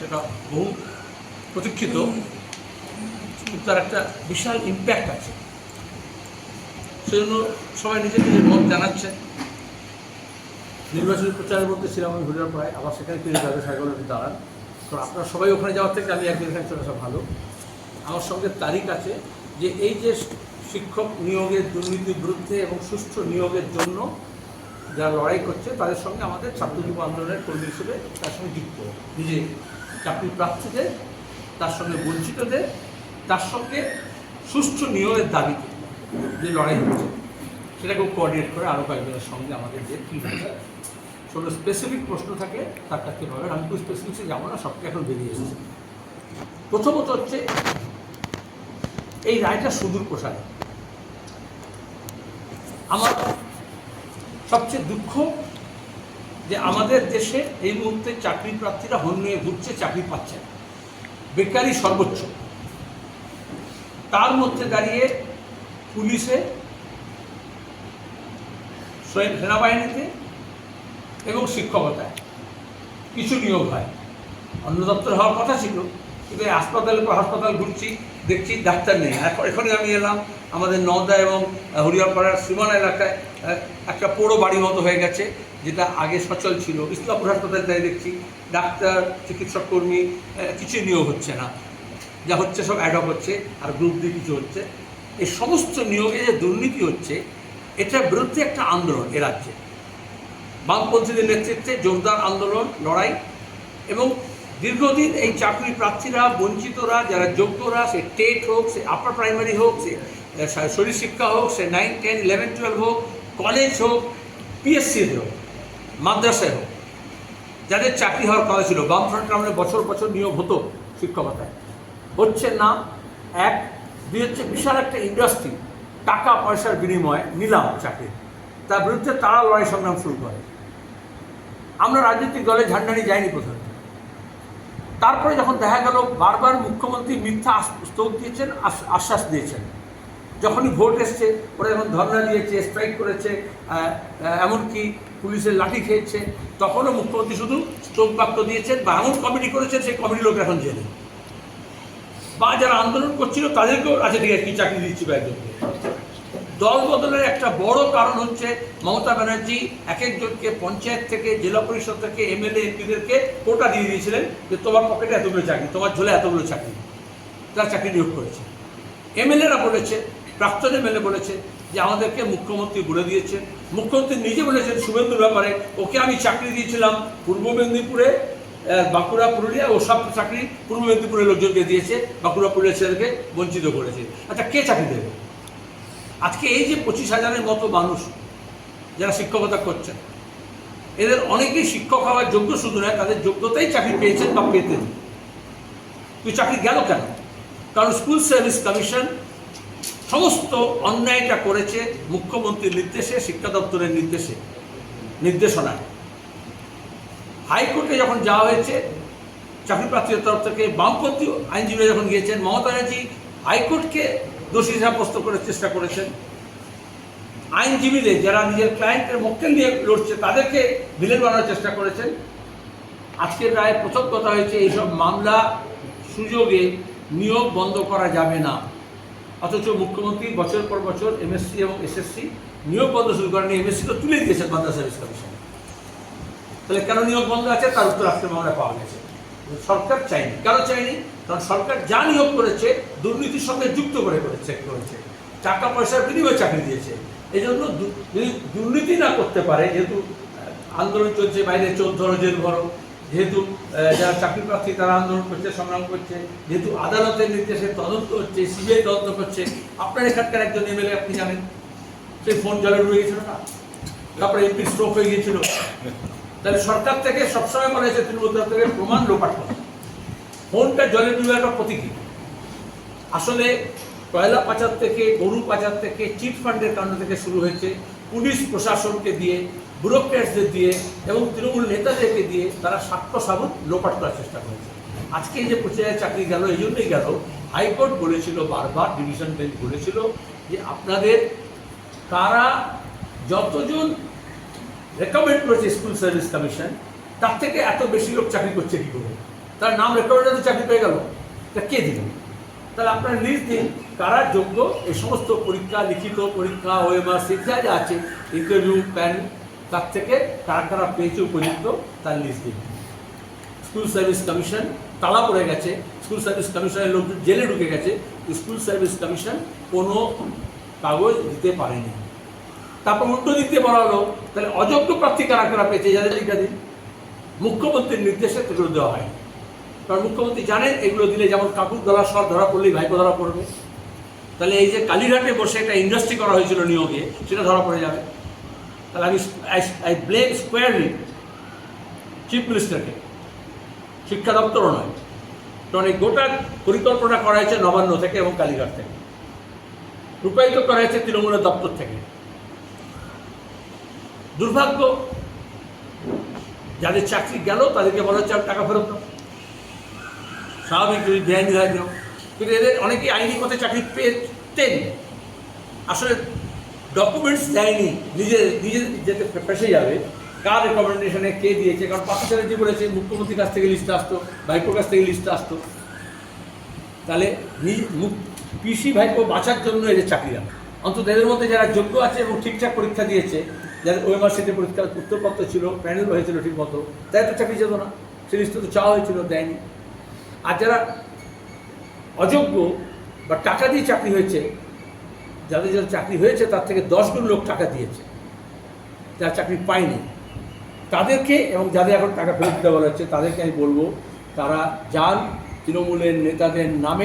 সেটা বহু প্রতীক্ষিত, কিন্তু তার একটা বিশাল ইম্প্যাক্ট আছে। সেজন্য সবাই নিজের নিজের মত জানাচ্ছে। নির্বাচনী প্রচারের মধ্যে ছিলাম আমি ঘুরে প্রায়, আবার সেখানে ফিরে যাবে সাইকোলজি দাঁড়ান। তো আপনারা সবাই ওখানে যাওয়ার থেকে আমি একদিন এখানে চলে আসা ভালো। আমার সঙ্গে তারিখ আছে, যে এই যে শিক্ষক নিয়োগের দুর্নীতির বিরুদ্ধে এবং সুষ্ঠু নিয়োগের জন্য যারা লড়াই করছে, তাদের সঙ্গে আমাদের ছাত্রযুব আন্দোলনের কর্মী হিসেবে তার সঙ্গে যুক্ত। নিজে চাকরি প্রার্থীদের, তার সঙ্গে বঞ্চিতদের, তার সঙ্গে সুষ্ঠু নিয়োগের দাবিতে যে লড়াই হচ্ছে, সেটাকেও কোঅর্ডিনেট করে আরও কয়েকজনের সঙ্গে আমাদের যে হচ্ছে ছোটো স্পেসিফিক প্রশ্ন থাকে তার কাছে পাবেন আমি খুব স্পেসিফিক্সে যাব না, সবটা এখন বেরিয়ে এসেছে। প্রথমত হচ্ছে, এই রায়টা সুদূর প্রসারী আমার সবচেয়ে দুঃখ যে আমাদের দেশে এই মুহূর্তে চাকরি প্রার্থীরা হন নিয়ে ঘুরছে, চাকরি পাচ্ছে না। বেকারই সর্বোচ্চ। তার মধ্যে দাঁড়িয়ে পুলিশে, স্বয়ং সেনাবাহিনীতে এবং শিক্ষকতায় কিছু নিয়োগ হয়। অন্য দপ্তর হওয়ার কথা ছিল, কিন্তু এই হাসপাতালে হাসপাতাল ঘুরছি, দেখছি ডাক্তার নেই। এখন আমি এলাম, আমাদের নওদা এবং হরিয়ারপাড়ার সীমানা এলাকায় একটা পোড়ো বাড়ি মতো হয়ে গেছে। যেটা আগে সচল ছিল। ইসলামপুর হাসপাতালে তাই দেখছি। ডাক্তার চিকিৎসক কর্মী আহ, কিছু নিয়োগ হচ্ছে না। যা হচ্ছে সব অ্যাডপ হচ্ছে আর গ্রুপ দিয়ে কিছু হচ্ছে। এই সমস্ত নিয়োগে যে দুর্নীতি হচ্ছে এটার বিরুদ্ধে একটা আন্দোলন এ রাজ্যে। বামপন্থীদের নেতৃত্বে জোরদার আন্দোলন লড়াই এবং দীর্ঘদিন এই চাকরি প্রার্থীরা বঞ্চিতরা যারা যোগ্যরা সে টেট হোক সে আপার প্রাইমারি হোক সে শরীর শিক্ষা হোক সে নাইন টেন ইলেভেন টুয়েলভ হোক কলেজ হোক পিএসসিতে হোক। মাদ্রাসায় হোক, যাদের চাকরি হওয়ার কথা ছিল, বামফ্রন্ট আমলে বছর বছর নিয়োগ হতো শিক্ষকতায়। হচ্ছে না, এক, দুই হচ্ছে বিশাল একটা ইন্ডাস্ট্রি টাকা পয়সার বিনিময়ে নিলাম চাকরি। তার বিরুদ্ধে তারা লড়াই সংগ্রাম শুরু করে। আমরা রাজনৈতিক দলে ঝান্ডা নিয়ে যাইনি প্রথমে। তারপরে যখন দেখা গেল বারবার মুখ্যমন্ত্রী মিথ্যা স্তোক দিয়েছেন আশ্বাস দিয়েছেন। যখনই ভোট এসছে, ওরা যখন ধর্ণা দিয়েছে স্ট্রাইক করেছে এমনকি পুলিশের লাঠি খেয়েছে, তখনও মুখ্যমন্ত্রী শুধু স্তোক বাক্য দিয়েছেন বা এমন কমিটি করেছেন, সেই কমিটি লোক এখন জেলে। বা যারা আন্দোলন করছিল, তাদেরকেও আচ্ছা ঠিক আছে চাকরি দিচ্ছি বা একজনকে দল বদলের একটা বড় কারণ হচ্ছে মমতা ব্যানার্জি এক একজনকে পঞ্চায়েত থেকে, জেলা পরিষদ থেকে, এমএলএ, এমপিদেরকে কোটা দিয়ে দিয়েছিলেন যে তোমার পকেটে এতগুলো চাকরি, তোমার ঝোলে এতগুলো চাকরি, তারা চাকরি নিয়োগ করেছে। এমএলএরা বলেছে প্রাক্তন এমএলএ বলেছে যে আমাদেরকে মুখ্যমন্ত্রী বলে দিয়েছেন। মুখ্যমন্ত্রী নিজে বলেছেন শুভেন্দুর ব্যাপারে ওকে আমি চাকরি দিয়েছিলাম। পূর্ব মেদিনীপুরে বাঁকুড়া, পুরুলিয়া, ও সব চাকরি পূর্ব মেদিনীপুরের লোকজনকে দিয়েছে। বাঁকুড়া, পুরুলিয়া ছেলেকে বঞ্চিত করেছে। আচ্ছা কে চাকরি দেবে? আজকে এই যে পঁচিশ হাজারের মতো মানুষ যারা শিক্ষকতা করছেন, এদের অনেকেই শিক্ষক হওয়ার যোগ্য শুধু নয়, তাদের যোগ্যতাই চাকরি পেয়েছেন বা পেতেন। তুই চাকরি গেল কেন? কারণ স্কুল সার্ভিস কমিশন সমস্ত অন্যায়টা করেছে মুখ্যমন্ত্রীর নির্দেশে, শিক্ষা দপ্তরের নির্দেশে, নির্দেশনায়। হাইকোর্টে যখন যাওয়া হয়েছে চাকরি প্রার্থীদের তরফ থেকে বামপন্থী আইনজীবীরা যখন গিয়েছেন, মমতা ব্যানার্জি হাইকোর্টকে দোষী সাব্যস্ত করার চেষ্টা করেছেন। আইনজীবীদের যারা নিজের ক্লায়েন্টের মক্কেল নিয়ে লড়ছে, তাদেরকে ভিলেন বানানোর চেষ্টা করেছেন। আজকের রায়ে প্রথম কথা হয়েছে, এইসব মামলা সুযোগে নিয়োগ বন্ধ করা যাবে না। অথচ মুখ্যমন্ত্রী বছর পর বছর এমএসসি এবং এসএসসি নিয়োগ বন্ধ শুরু করেনি। এমএসসি তো তুলে দিয়েছেন মাদ্রাসা সার্ভিস কমিশন তাহলে কেন নিয়োগ বন্ধ আছে? তার উত্তর আজকে আমরা পাওয়া গেছে। সরকার চাইনি কেন চাইনি কারণ সরকার যা নিয়োগ করেছে, দুর্নীতির সঙ্গে যুক্ত করে করেছে করেছে। টাকা পয়সার বিনিময়ে চাকরি দিয়েছে। এই জন্য দুর্নীতি না করতে পারে, যেহেতু আন্দোলন চলছে, বাইরে চোর ধরো জেল ভরো যেহেতু যারা চাকরি প্রার্থী, তারা আন্দোলন করছে, সংগ্রাম করছে, যেহেতু আদালতের নির্দেশে তদন্ত হচ্ছে, সিবিআই তদন্ত করছে, আপনার এখানকার একজন এমএলএ, আপনি জানেন, সেই ফোন জলে ডুবে গেছিল না? তারপরে এমপি স্ট্রোক হয়ে গিয়েছিল। তাহলে সরকার থেকে সবসময় বলা হয়েছে, তৃণমূল থেকে প্রমাণ লোপাট করা। ফোনটা জলে ডুবে একটা প্রতীকী আসলে কয়লা পাচার থেকে গরু পাচার থেকে চিট ফান্ডের কাণ্ড থেকে শুরু হয়েছে। পুলিশ প্রশাসনকে দিয়ে ব্যুরোক্রেটসদের দিয়ে এবং তৃণমূল নেতাদেরকে দিয়ে তারা সাক্ষ্য সাবুত লোপাট করার চেষ্টা করেছে। আজকে যে পঁচিশ চাকরি গেল, এই জন্যই গেল, হাইকোর্ট বলেছিল, বারবার ডিভিশন বেঞ্চ বলেছিল যে আপনাদের তারা যতজন রেকমেন্ড করেছে স্কুল সার্ভিস কমিশন তার থেকে এত বেশি লোক চাকরি করছে কী করে? তার নাম রেকর্ডে চাকরি পেয়ে গেল। তা কে দিলেন তাহলে আপনারা লিস্ট দিন কারা যোগ্য? এই সমস্ত পরীক্ষা, লিখিত পরীক্ষা ওএমআর যা যা আছে ইন্টারভিউ প্যান তার থেকে কারা কারা পেয়েছে উপযুক্ত, তার লিস্ট দিন। স্কুল সার্ভিস কমিশন তালা পড়ে গেছে। স্কুল সার্ভিস কমিশনের লোক জেলে ঢুকে গেছে। স্কুল সার্ভিস কমিশন কোনো কাগজ দিতে পারেনি। তারপর উল্টো দিয়ে বলা হলো, তাহলে অযোগ্য প্রার্থী কারা কারা পেয়েছে? যাদের লিখা দিন। মুখ্যমন্ত্রীর নির্দেশে এগুলো দেওয়া হয়। কারণ মুখ্যমন্ত্রী জানেন এগুলো দিলে যেমন কাকুর গলা স্বর ধরা পড়লেই ভাইপো ধরা পড়বে। তাহলে এই যে কালীঘাটে বসে একটা ইন্ডাস্ট্রি করা হয়েছিল নিয়োগে, সেটা ধরা পড়ে যাবে। তাহলে আমি আই ব্লেম স্কোয়ারলি চিফ মিনিস্টারকে শিক্ষা দপ্তরও নয়। কারণ এই গোটা পরিকল্পনা করা হয়েছে নবান্ন থেকে এবং কালীঘাট থেকে। রূপায়িত করা হয়েছে তৃণমূলের দপ্তর থেকে। দুর্ভাগ্য, যাদের চাকরি গেল, তাদেরকে বলা হচ্ছে টাকা ফেরত দাও স্বাভাবিক যদি দেয় নির্ধারিত কিন্তু এদের অনেকেই আইনি পথে চাকরি পেতেন। আসলে ডকুমেন্টস দেয়নি, নিজে নিজে যেতে ফেসে যাবে। কার রেকমেন্ডেশনে কে দিয়েছে? কারণ পাকিস্তানের যে বলেছে, মুখ্যমন্ত্রীর কাছ থেকে লিস্ট আসতো, ভাইপোর কাছ থেকে লিস্ট আসতো। তাহলে পিসি ভাইপো বাঁচার জন্য এদের চাকরি দেয় অন্তত এদের মধ্যে যারা যোগ্য আছে এবং ঠিকঠাক পরীক্ষা দিয়েছে, যাদের ওএমআর সিটে পরীক্ষার উত্তরপত্র ছিল, প্যানেল হয়েছিল ঠিক মতো তাই তো চাকরি যেত না। সে লিস্ট তো চাওয়া হয়েছিল, দেয়নি। আর যারা অযোগ্য বা টাকা দিয়ে চাকরি হয়েছে, যাদের যাদের চাকরি হয়েছে তার থেকে দশ গুণ লোক টাকা দিয়েছে, যারা চাকরি পায়নি। তাদেরকে এবং যাদের এখন টাকা ফেরত দেওয়া হচ্ছে, তাদেরকে আমি বলব, তারা যান, তৃণমূলের নেতাদের নামে